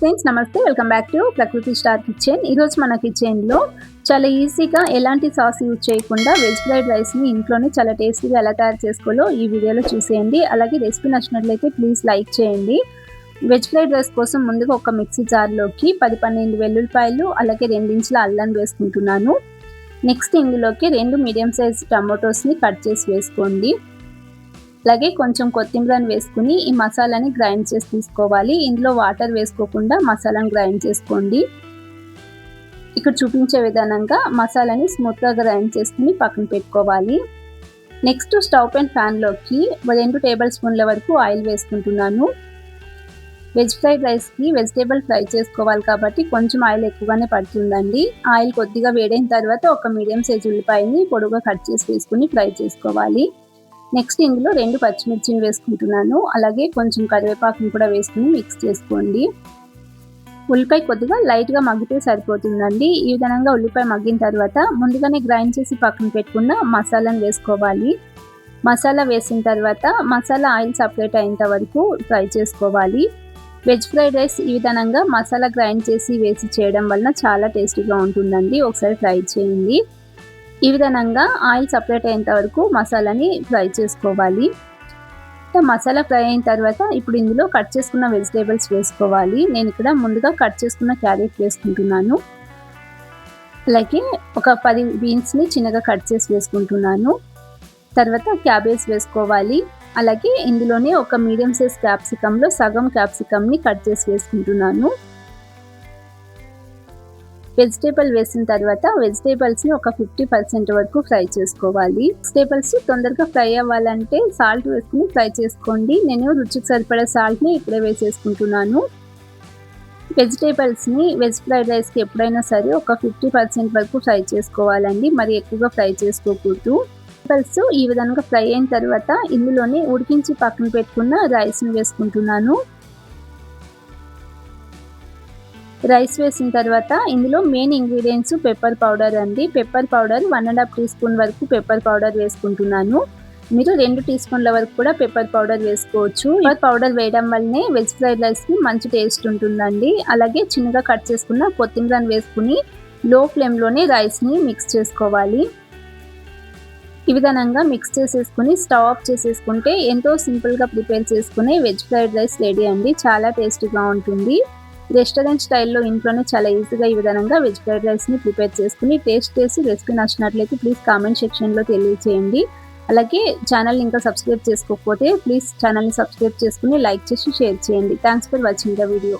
Friends నమస్తే. Welcome back to Prakruthi star kitchen. ఈరోజు మన కిచెన్లో చాలా ఈజీగా ఎలాంటి సాస్ యూజ్ చేయకుండా వెజ్ ఫ్రైడ్ రైస్ని ఇంట్లోనే చాలా టేస్టీగా ఎలా తయారు చేసుకోవాలో ఈ వీడియోలో చూసేయండి. అలాగే రెసిపీ నచ్చినట్లయితే ప్లీజ్ లైక్ చేయండి. వెజ్ ఫ్రైడ్ రైస్ కోసం ముందుగా ఒక మిక్సీ జార్లోకి పది పన్నెండు వెల్లుల్లిపాయలు అలాగే రెండించుల అల్లం వేసుకుంటున్నాను. నెక్స్ట్ ఇందులోకి రెండు మీడియం సైజ్ టమాటోస్ని కట్ చేసి వేసుకోండి. అలాగే కొంచెం కొత్తిమీరని వేసుకుని ఈ మసాలాని గ్రైండ్ చేసి తీసుకోవాలి. ఇందులో వాటర్ వేసుకోకుండా మసాలాని గ్రైండ్ చేసుకోండి. ఇక్కడ చూపించే విధానంగా మసాలాని స్మూత్గా గ్రైండ్ చేసుకుని పక్కన పెట్టుకోవాలి. నెక్స్ట్ స్టవ్ అండ్ ఫ్యాన్లోకి రెండు టేబుల్ స్పూన్ల వరకు ఆయిల్ వేసుకుంటున్నాను. వెజ్ ఫ్రైడ్ రైస్కి వెజిటేబుల్ ఫ్రై చేసుకోవాలి కాబట్టి కొంచెం ఆయిల్ ఎక్కువగానే పడుతుందండి. ఆయిల్ కొద్దిగా వేడైన తర్వాత ఒక మీడియం సైజ్ ఉల్లిపాయని పొడుగా కట్ చేసి వేసుకుని ఫ్రై చేసుకోవాలి. నెక్స్ట్ ఇందులో రెండు పచ్చిమిర్చిని వేసుకుంటున్నాను. అలాగే కొంచెం కరివేపాకుని కూడా వేసుకుని మిక్స్ చేసుకోండి. ఉల్లిపాయ కొద్దిగా లైట్గా మగ్గితే సరిపోతుందండి. ఈ విధంగా ఉల్లిపాయ మగ్గిన తర్వాత ముందుగానే గ్రైండ్ చేసి పక్కన పెట్టుకున్న మసాలాను వేసుకోవాలి. మసాలా వేసిన తర్వాత మసాలా ఆయిల్ సపరేట్ అయ్యేంత వరకు ఫ్రై చేసుకోవాలి. వెజ్ ఫ్రైడ్ రైస్ ఈ విధంగా మసాలా గ్రైండ్ చేసి వేసి చేయడం వలన చాలా టేస్టీగా ఉంటుందండి. ఒకసారి ట్రై చేయండి. ఈ విధంగా ఆయిల్ సపరేట్ అయ్యేంత వరకు మసాలాని ఫ్రై చేసుకోవాలి. మసాలా ఫ్రై అయిన తర్వాత ఇప్పుడు ఇందులో కట్ చేసుకున్న వెజిటేబుల్స్ వేసుకోవాలి. నేను ఇక్కడ ముందుగా కట్ చేసుకున్న క్యారెట్ వేసుకుంటున్నాను. అలాగే ఒక పది బీన్స్ని చిన్నగా కట్ చేసి వేసుకుంటున్నాను. తర్వాత క్యాబేజ్ వేసుకోవాలి. అలాగే ఇందులోనే ఒక మీడియం సైజ్ క్యాప్సికంలో సగం క్యాప్సికంని కట్ చేసి వేసుకుంటున్నాను. వెజిటేబుల్ వేసిన తర్వాత వెజిటేబుల్స్ని ఒక ఫిఫ్టీ పర్సెంట్ వరకు ఫ్రై చేసుకోవాలి. వెజిటేబుల్స్ తొందరగా ఫ్రై అవ్వాలంటే సాల్ట్ వేసుకుని ఫ్రై చేసుకోండి. నేను రుచికి సరిపడే సాల్ట్ని ఇప్పుడే వేసేసుకుంటున్నాను. వెజిటేబుల్స్ని వెజ్ ఫ్రైడ్ రైస్కి ఎప్పుడైనా సరే ఒక ఫిఫ్టీ పర్సెంట్ వరకు ఫ్రై చేసుకోవాలండి. మరి ఎక్కువగా ఫ్రై చేసుకోకూడదు. వెజిటేబుల్స్ ఈ విధంగా ఫ్రై అయిన తర్వాత ఇందులోనే ఉడికించి పక్కన పెట్టుకున్న రైస్ని వేసుకుంటున్నాను. రైస్ వేసిన తర్వాత ఇందులో మెయిన్ ఇంగ్రీడియంట్స్ పెప్పర్ పౌడర్ అండి. Pepper powder one and half teaspoon వరకు పెప్పర్ పౌడర్ వేసుకుంటున్నాను. మీరు రెండు టీ స్పూన్ల వరకు కూడా పెప్పర్ పౌడర్ వేసుకోవచ్చు. పెప్పర్ పౌడర్ వేయడం వల్లనే వెజ్ ఫ్రైడ్ రైస్కి మంచి టేస్ట్ ఉంటుందండి. అలాగే చిన్నగా కట్ చేసుకున్న కొత్తిమీరని వేసుకుని లో ఫ్లేమ్లోనే రైస్ని మిక్స్ చేసుకోవాలి. ఈ విధంగా మిక్స్ చేసేసుకుని స్టవ్ ఆఫ్ చేసేసుకుంటే ఎంతో సింపుల్గా ప్రిపేర్ చేసుకునే వెజ్ ఫ్రైడ్ రైస్ రెడీ అండి. చాలా టేస్టీగా ఉంటుంది. రెస్టారెంట్ స్టైల్లో ఇంట్లోనే చాలా ఈజీగా ఈ విధంగా వెజ్ ఫ్రైడ్ రైస్ని ప్రిపేర్ చేసుకుని టేస్ట్ చేసి రెసిపీ నచ్చినట్లయితే ప్లీజ్ కామెంట్ సెక్షన్లో తెలియజేయండి అలాగే ఛానల్ ఇంకా సబ్స్క్రైబ్ చేసుకోకపోతే ప్లీజ్ ఛానల్ని సబ్స్క్రైబ్ చేసుకుని లైక్ చేసి షేర్ చేయండి. Thanks for watching the video.